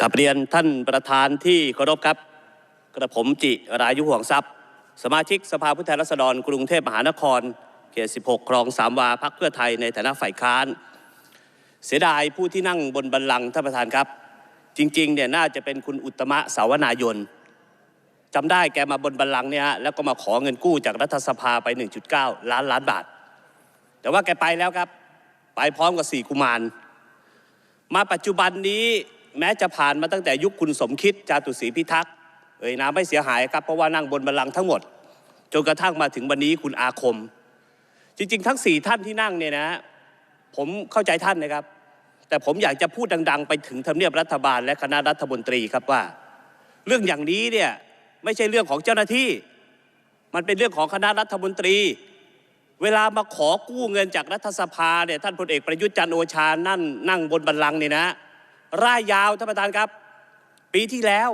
กับเรียนท่านประธานที่เคารพครับ กระผมจิรายุห่วงทรัพย์ สมาชิกสภาผู้แทนราษฎรกรุงเทพมหานคร เขต 16ครองสามวาพักเพื่อไทยในฐานะฝ่ายค้าน เสียดายผู้ที่นั่งบนบัลลังก์ท่านประธานครับ จริงๆเนี่ยน่าจะเป็นคุณอุตตมะสาวนายนจำได้แกมาบนบัลลังก์เนี่ยฮะแล้วก็มาขอเงินกู้จากรัฐสภาไป 1.9 ล้านล้านบาท แต่ว่าแกไปแล้วครับ ไปพร้อมกับสี่กุมาร มาปัจจุบันนี้ แม้จะผ่านมาตั้งแต่ยุคคุณสมคิดจาตุศรีพิทักษ์เอ่ยนามไม่เสียหายครับเพราะว่านั่งบนบัลลังก์ทั้งหมด จนกระทั่งมาถึงวันนี้คุณอาคม จริง ๆ ทั้งสี่ท่านที่นั่งเนี่ยนะผมเข้าใจท่านนะครับ แต่ผมอยากจะพูดดัง ๆ ไปถึงทำเนียบรัฐบาลและคณะรัฐมนตรีครับว่า เรื่องอย่างนี้เนี่ยไม่ใช่เรื่องของเจ้าหน้าที่ มันเป็นเรื่องของคณะรัฐมนตรี เวลามาขอกู้เงินจากรัฐสภาเนี่ยท่านพลเอกประยุทธ์จันโอชานั่นนั่งบนบัลลังก์เนี่ยนะ ร่ายยาวท่านประธานครับ ปีที่แล้ว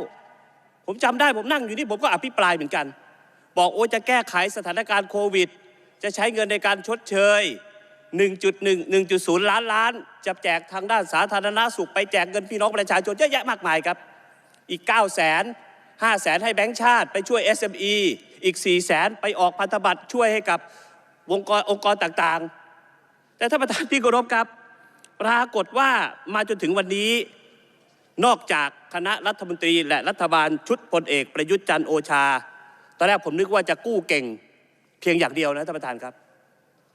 ผมจำได้ผมนั่งอยู่นี่ผมก็อภิปรายเหมือนกัน บอกโอ้จะแก้ไขสถานการณ์โควิด จะใช้เงินในการชดเชย 1.1 1.0 ล้านล้าน จะแจกทางด้านสาธารณสุขไปแจกเงินพี่น้องประชาชนเยอะแยะมากมายครับ อีก 9 0 0 0 0 0 5แสนให้แบงก์ชาติไปช่วย SME อีก 4 0 0แสนไปออกพันธบัตรช่วยให้กับวงกรองค์กรต่างๆ แต่ท่านประธานที่เคารพครับ ปรากฏว่ามาจนถึงวันนี้ นอกจากคณะรัฐมนตรีและรัฐบาลชุดพลเอกประยุทธ์จันทร์โอชา ตอนแรกผมนึกว่าจะกู้เก่งเพียงอย่างเดียวนะท่านประธานครับ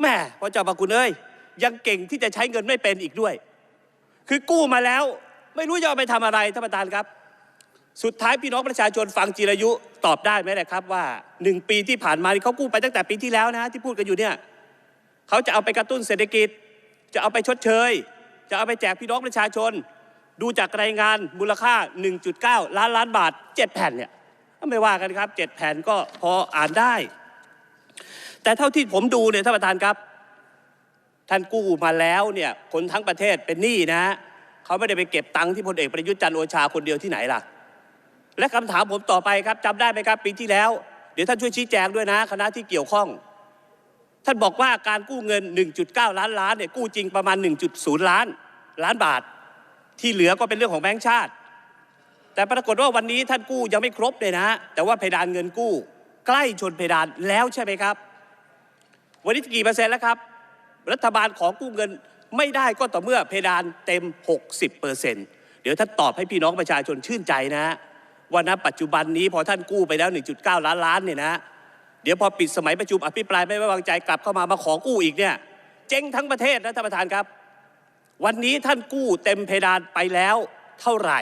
แม่พระเจ้าประคุณเอ้ยยังเก่งที่จะใช้เงินไม่เป็นอีกด้วย คือกู้มาแล้ว ไม่รู้จะเอาไปทำอะไรท่านประธานครับ สุดท้ายพี่น้องประชาชนฟังจิรายุตอบได้ไหมล่ะครับ ว่าหนึ่งปีที่ผ่านมานี่เขากู้ไปตั้งแต่ปีที่แล้วนะ ที่พูดกันอยู่เนี่ยเขาจะเอาไปกระตุ้นเศรษฐกิจ จะเอาไปชดเชย จะเอาไปแจกพี่น้องประชาชน ดูจากรายงานมูลค่า 1.9 ล้านล้านบาท 7 แผ่นเนี่ยไม่ว่ากันครับ 7 แผ่นก็พออ่านได้ แต่เท่าที่ผมดูเนี่ยท่านประธานครับ ท่านกู้มาแล้วเนี่ยคนทั้งประเทศเป็นหนี้นะเขาไม่ได้ไปเก็บตังค์ที่พลเอกประยุทธ์จันทร์โอชาคนเดียวที่ไหนล่ะ และคำถามผมต่อไปครับจำได้ไหมครับปีที่แล้ว เดี๋ยวท่านช่วยชี้แจงด้วยนะ คณะที่เกี่ยวข้องท่านบอกว่าการกู้เงิน 1.9 ล้านล้านเนี่ยกู้จริงประมาณ 1.0 ล้าน ล้านบาท ที่เหลือก็เป็นเรื่องของแบงก์ชาติ แต่ปรากฏว่าวันนี้ท่านกู้ยังไม่ครบเลยนะ แต่ว่าเพดานเงินกู้ ใกล้ชนเพดานแล้วใช่ไหมครับ วันนี้กี่เปอร์เซ็นต์แล้วครับ รัฐบาลของกู้เงินไม่ได้ก็ต่อเมื่อเพดานเต็ม 60เปอร์เซ็นต์เดี๋ยวท่านตอบให้พี่น้องประชาชนชื่นใจนะว่าณปัจจุบันนี้พอท่านกู้ไปแล้ว 1.9 ล้านล้านเนี่ยนะเดี๋ยวพอปิดสมัยประชุมอภิปรายไม่ไว้วางใจกลับเข้ามามาขอกู้อีกเนี่ย เจ๊งทั้งประเทศนะท่านประธานครับ วันนี้ท่านกู้เต็มเพดานไปแล้วเท่าไหร่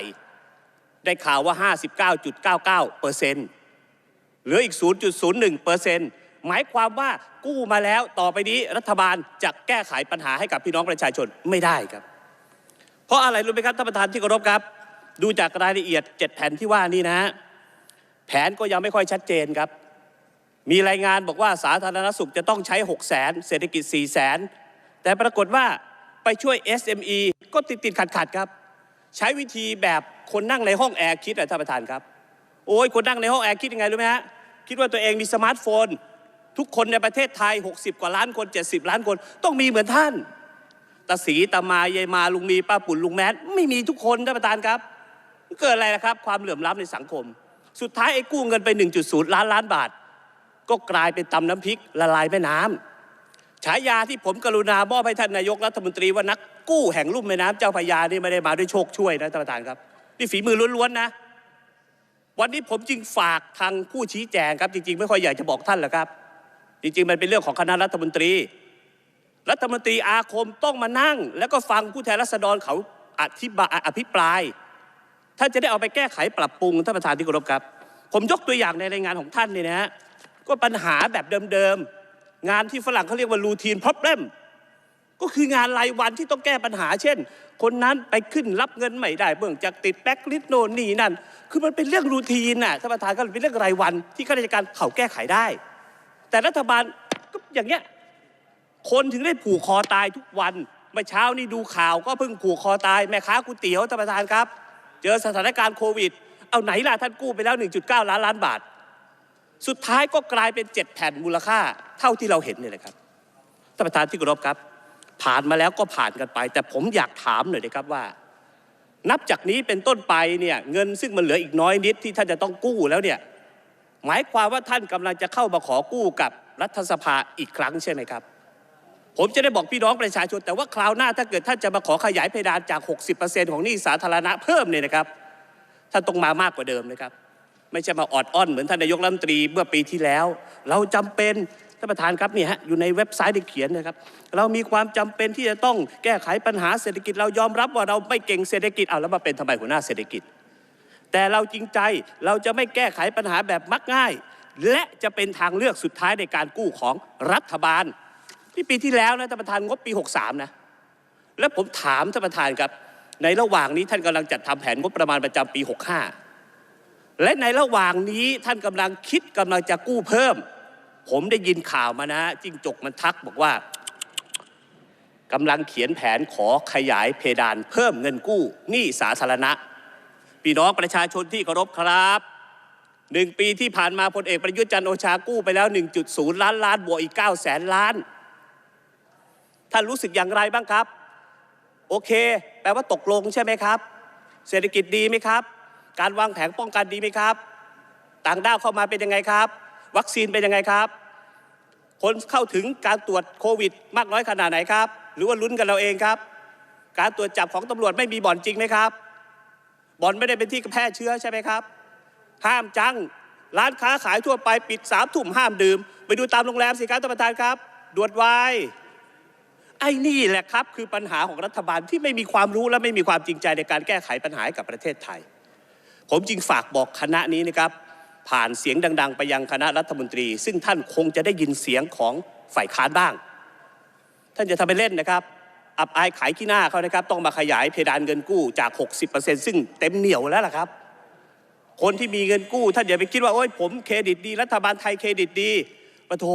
ได้ข่าวว่า 59.99เปอร์เซ็นต์หลืออีก 0.01เปอร์เซ็นต์หมายความว่ากู้มาแล้วต่อไปนี้รัฐบาลจะแก้ไขปัญหาให้กับพี่น้องประชาชนไม่ได้ครับ เพราะอะไรรู้ไหมครับท่านประธานที่เคารพครับ ดูจากรายละเอียด 7 แผนที่ว่านี่นะ แผนก็ยังไม่ค่อยชัดเจนครับ มีรายงานบอกว่าสาธารณสุขจะต้องใช้ 6 0 0แสนเศรษฐกิจ 4 0 0แสนแต่ปรากฏว่า ไปช่วย SME ก็ติดติดขัดขัดครับ ใช้วิธีแบบคนนั่งในห้องแอร์คิดอะท่านประธานครับ โอ้ยคนนั่งในห้องแอร์คิดยังไงรู้ไหมฮะคิดว่าตัวเองมีสมาร์ทโฟน ทุกคนในประเทศไทย 60 กว่าล้านคน 70 ล้านคนต้องมีเหมือนท่านตาสีตามายายมาลุงมีป้าปุ่นลุงแมทไม่มีทุกคนท่านประธานครับ เกิดอะไรนะครับ ความเหลื่อมล้ำในสังคม สุดท้ายไอ้กู้เงินไป 1.0 ล้านล้านบาท ก็กลายเป็นตำน้ำพริกละลายแม่น้ำ ฉายาที่ผมกรุณามอบให้ท่านนายกรัฐมนตรีว่านักกู้แห่งลุ่มแม่น้ำเจ้าพยานี่ไม่ได้มาด้วยโชคช่วยนะท่านประธานครับนี่ฝีมือล้วนๆนะ วันนี้ผมจึงฝากทางผู้ชี้แจงครับ จริงๆ ไม่ค่อยอยากจะบอกท่านหรอกครับ จริงๆ มันเป็นเรื่องของคณะรัฐมนตรี รัฐมนตรีอาคมต้องมานั่ง แล้วก็ฟังผู้แทนรัษฎรเขาอธิบายอภิปรายท่านจะได้เอาไปแก้ไขปรับปรุงท่านประธานที่เคารพครับ ผมยกตัวอย่างในรายงานของท่านเนี่ยนะฮะก็ปัญหาแบบเดิมๆ งานที่ฝรั่งเขาเรียกว่า routine problem ก็คืองานรายวันที่ต้องแก้ปัญหา เช่น คนนั้นไปขึ้นรับเงินไม่ได้เบื้องจากติดแบ็กลิสโนนนี่นั่น คือมันเป็นเรื่องรูทีนน่ะท่านประธานก็เป็นเรื่องรายวันที่ข้าราชการเขาแก้ไขได้ แต่รัฐบาลก็อย่างเงี้ยคนถึงได้ผูกคอตายทุกวันเมื่อเช้านี่ดูข่าวก็เพิ่งผูกคอตายแม่ค้าก๋วยเตี๋ยวท่านประธานครับ เจอสถานการณ์โควิด เอาไหนล่ะท่านกู้ไปแล้ว 1.9 ล้านล้านบาท สุดท้ายก็กลายเป็น 7 แผ่นมูลค่า เท่าที่เราเห็นเนี่ยแหละครับท่านประธานที่เคารพครับ ผ่านมาแล้วก็ผ่านกันไป แต่ผมอยากถามหน่อยนะครับว่า นับจากนี้เป็นต้นไปเนี่ยเงินซึ่งมันเหลืออีกน้อยนิดที่ท่านจะต้องกู้แล้วเนี่ยหมายความว่าท่านกำลังจะเข้ามาขอกู้กับรัฐสภาอีกครั้งใช่ไหมครับ ผมจะได้บอกพี่น้องประชาชน แต่ว่าคราวหน้าถ้าเกิดท่านจะมาขอขยายเพดานจาก 60%ของหนี้สาธารณะเพิ่มเนี่ยนะครับท่านต้องมามากกว่าเดิมนะครับ ไม่ใช่มาออดอ้อนเหมือนท่านนายกรัฐมนตรีเมื่อปีที่แล้ว เราจำเป็นท่านประธานครับนี่ฮะอยู่ในเว็บไซต์ที่เขียนนะครับ เรามีความจำเป็นที่จะต้องแก้ไขปัญหาเศรษฐกิจเรายอมรับว่าเราไม่เก่งเศรษฐกิจเอาแล้วมาเป็นทำไมหัวหน้าเศรษฐกิจ แต่เราจริงใจเราจะไม่แก้ไขปัญหาแบบมักง่าย และจะเป็นทางเลือกสุดท้ายในการกู้ของรัฐบาลที่ปีที่แล้วนะท่านประธานงบปี 63 นะ แล้วผมถามท่านประธานครับ ในระหว่างนี้ท่านกำลังจัดทำแผนงบประมาณประจำปี 65 และในระหว่างนี้ท่านกำลังคิดกำลังจะกู้เพิ่ม ผมได้ยินข่าวมานะจิ้งจกมันทักบอกว่ากำลังเขียนแผนขอขยายเพดานเพิ่มเงินกู้หนี้สาธารณะพี่น้องประชาชนที่เคารพครับหนึ่งปีที่ผ่านมาพลเอกประยุทธ์จันทร์โอชากู้ไปแล้ว 1.0 ล้านล้านบวกอีก9แสนล้าน ท่านรู้สึกอย่างไรบ้างครับ โอเค แปลว่าตกลงใช่ไหมครับ เศรษฐกิจดีไหมครับ การวางแผนป้องกันดีไหมครับ ต่างด้าวเข้ามาเป็นยังไงครับ วัคซีนเป็นยังไงครับ คนเข้าถึงการตรวจโควิด มากน้อยขนาดไหนครับ หรือว่าลุ้นกันเราเองครับ การตรวจจับของตำรวจไม่มีบ่อนจริงไหมครับ บ่อนไม่ได้เป็นที่แพร่เชื้อใช่ไหมครับ ห้ามจัง ร้านค้าขายทั่วไปปิดสามทุ่มห้ามดื่ม ไปดูตามโรงแรมสิครับท่านประธานครับดวดไวายไอ้นี่แหละครับ คือปัญหาของรัฐบาลที่ไม่มีความรู้และไม่มีความจริงใจในการแก้ไขปัญหาให้กับประเทศไทย ผมจึงฝากบอกคณะนี้นะครับ ผ่านเสียงดัง ๆ ไปยังคณะรัฐมนตรี ซึ่งท่านคงจะได้ยินเสียงของฝ่ายค้านบ้าง ท่านจะทำไปเล่นนะครับ อับอายขายขี้หน้าเขานะครับ ต้องมาขยายเพดานเงินกู้จาก 60%ซึ่งเต็มเหนียวแล้วล่ะครับคนที่มีเงินกู้ ท่านอย่าไปคิดว่าโอ้ยผมเครดิตดี รัฐบาลไทยเครดิตดีปะโถ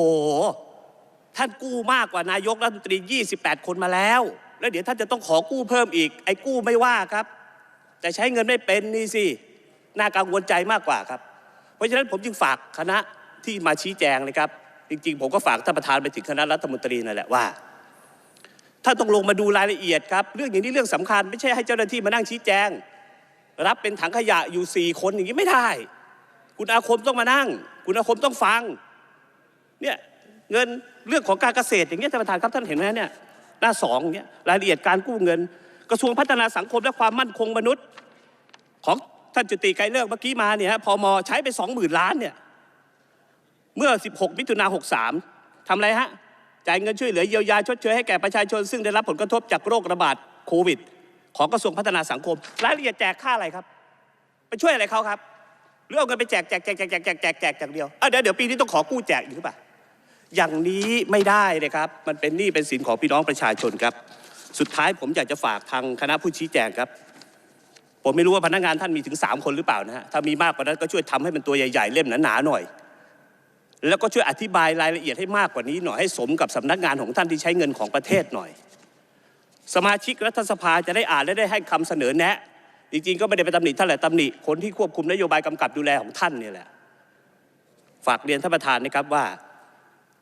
ท่านกู้มากกว่านายกรัฐมนตรี 28 คนมาแล้ว แล้วเดี๋ยวท่านจะต้องขอกู้เพิ่มอีก ไอ้กู้ไม่ว่าครับ แต่ใช้เงินไม่เป็นนี่สิ น่ากังวลใจมากกว่าครับ เพราะฉะนั้นผมจึงฝากคณะที่มาชี้แจงนะครับ จริง ๆ ผมก็ฝากท่านประธานไปถึงคณะรัฐมนตรีนั่นแหละว่าท่านต้องลงมาดูรายละเอียดครับ เรื่องอย่างนี้เรื่องสำคัญ ไม่ใช่ให้เจ้าหน้าที่มานั่งชี้แจง รับเป็นถังขยะอยู่สี่คนอย่างนี้ไม่ได้ คุณอาคมต้องมานั่ง คุณอาคมต้องฟังเนี่ยเงินเรื่องของการเกษตรอย่างเงี้ยท่านประธานครับท่านเห็นไหมเนี่ยหน้าสองเงี้ยรายละเอียดการกู้เงิน กระทรวงพัฒนาสังคมและความมั่นคงมนุษย์ของ ท่านจุติไกรเลิกเมื่อกี้มาเนี่ยฮะพมใช้ไปสองหมื่นล้านเนี่ยเมื่อ 16 มิถุนา63ทำอะไรฮะจ่ายเงินช่วยเหลือเยียวยาชดเชยให้แก่ประชาชน ซึ่งได้รับผลกระทบจากโรคระบาดโควิด ของกระทรวงพัฒนาสังคมรายละเอียดแจกค่าอะไรครับ ไปช่วยอะไรเขาครับหรือเอาเงินไปแจกแจกแจกแจกแจกแจกแจกแจกอย่างเดียวเดี๋ยวเดี๋ยวปีนี้ต้องขอกู้แจกอีกหรือเปล่าอย่างนี้ไม่ได้นะครับ มันเป็นหนี้เป็นสินของพี่น้องประชาชนครับ สุดท้ายผมอยากจะฝากทางคณะผู้ชี้แจงครับ ผมไม่รู้ว่าพนักงานท่านมีถึง 3 คนหรือเปล่านะฮะถ้ามีมากกว่านั้นก็ช่วยทำให้มันตัวใหญ่ๆ เล่มหนาๆหน่อย แล้วก็ช่วยอธิบายรายละเอียดให้มากกว่านี้หน่อยให้สมกับสำนักงานของท่านที่ใช้เงินของประเทศหน่อย สมาชิกรัฐสภาจะได้อ่านและได้ให้คำเสนอแนะ จริงๆก็ไม่ได้ไปตำหนิท่านแหละตำหนิคนที่ควบคุมนโยบายกำกับดูแลของท่านเนี่ยแหละฝากเรียนท่านประธานนะครับว่า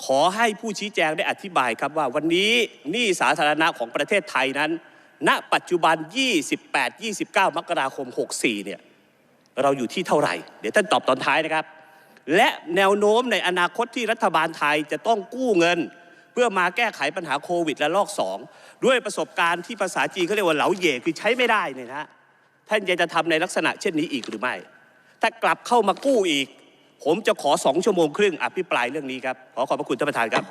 ขอให้ผู้ชี้แจงได้อธิบายครับว่า วันนี้หนี้สาธารณะของประเทศไทยนั้น ณปัจจุบัน 28-29 มกราคม 64 เนี่ย เราอยู่ที่เท่าไหร่ เดี๋ยวท่านตอบตอนท้ายนะครับ และแนวโน้มในอนาคตที่รัฐบาลไทยจะต้องกู้เงิน เพื่อมาแก้ไขปัญหาโควิดและลอก 2 ด้วยประสบการณ์ที่ภาษาจีนเขาเรียกว่าเหลาเหย่คือใช้ไม่ได้เนี่ยนะฮะท่านยังจะทำในลักษณะเช่นนี้อีกหรือไม่ ถ้ากลับเข้ามากู้อีก ผมจะขอสองชั่วโมงครึ่งอภิปรายเรื่องนี้ครับ ขอขอบพระคุณท่านประธานครับ